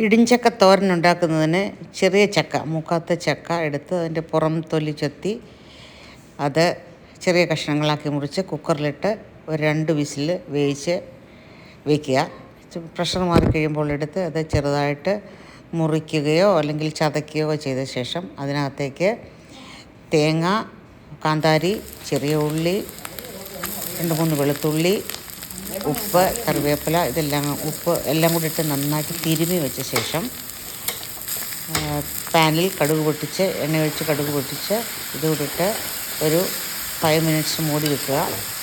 ഇടിഞ്ചക്ക തോരൻ ഉണ്ടാക്കുന്നതിന് ചെറിയ ചക്ക മൂക്കാത്ത ചക്ക എടുത്ത് അതിന്റെ പുറം തൊലി ചെത്തി അത് ചെറിയ കഷ്ണങ്ങളാക്കി മുറിച്ച് കുക്കറിലിട്ട് ഒരു രണ്ട് വിസിൽ വേവിച്ച് വയ്ക്കുക പ്രഷർ മാറി കഴിയുമ്പോൾ എടുത്ത് അത് ചെറുതായിട്ട് മുറിക്കുകയോ അല്ലെങ്കിൽ ചതയ്ക്കുകയോ ചെയ്ത ശേഷം അതിനകത്തേക്ക് തേങ്ങ കാന്താരി ചെറിയ ഉള്ളി രണ്ട് മൂന്ന് വെളുത്തുള്ളി ഉപ്പ് കറിവേപ്പില ഇതെല്ലാം ഉപ്പ് എല്ലാം കൂടി ഇട്ട് നന്നായിട്ട് തിരുമി വെച്ച ശേഷം പാനിൽ കടുക് പൊട്ടിച്ച് എണ്ണ ഒഴിച്ച് കടുക് പൊട്ടിച്ച് ഇതുകൂടിട്ട് ഒരു ഫൈവ് മിനിറ്റ്സ് മൂടി വെക്കുക.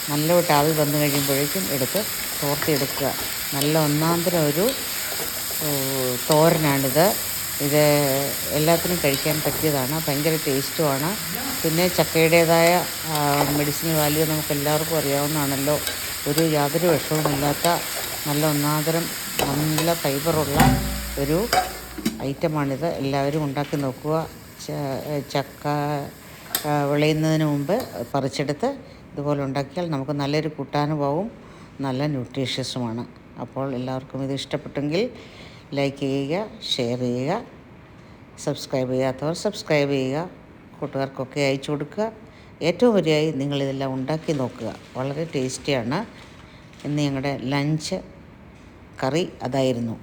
നല്ലതായിട്ട് ആവി വന്നു കഴിയുമ്പോഴേക്കും എടുത്ത് തോർത്തിയെടുക്കുക. നല്ല ഒന്നാന്തരം ഒരു തോരനാണിത്. ഇത് എല്ലാത്തിനും കഴിക്കാൻ പറ്റിയതാണ്. ഭയങ്കര ടേസ്റ്റുമാണ് പിന്നെ ചക്കയുടേതായ മെഡിസിനൽ വാല്യൂ നമുക്ക് എല്ലാവർക്കും അറിയാവുന്നതാണല്ലോ. ഒരു യാതൊരു വിഷവുമില്ലാത്ത നല്ല ഒന്നാന്തരം നല്ല ഫൈബറുള്ള ഒരു ഐറ്റമാണിത്. എല്ലാവരും ഉണ്ടാക്കി നോക്കുക. ചക്ക വിളയുന്നതിന് മുമ്പ് പറിച്ചെടുത്ത് ഇതുപോലെ ഉണ്ടാക്കിയാൽ നമുക്ക് നല്ലൊരു കൂട്ടാനുഭവവും നല്ല ന്യൂട്രീഷ്യസുമാണ്. അപ്പോൾ എല്ലാവർക്കും ഇത് ഇഷ്ടപ്പെട്ടെങ്കിൽ ലൈക്ക് ചെയ്യുക ഷെയർ ചെയ്യുക സബ്സ്ക്രൈബ് ചെയ്യാത്തവർ സബ്സ്ക്രൈബ് ചെയ്യുക കൂട്ടുകാർക്കൊക്കെ അയച്ചു കൊടുക്കുക. ഏറ്റവും വലിയായി നിങ്ങളിതെല്ലാം ഉണ്ടാക്കി നോക്കുക. വളരെ ടേസ്റ്റിയാണ്. ഇന്ന് ഞങ്ങളുടെ ലഞ്ച് കറി അതായിരുന്നു.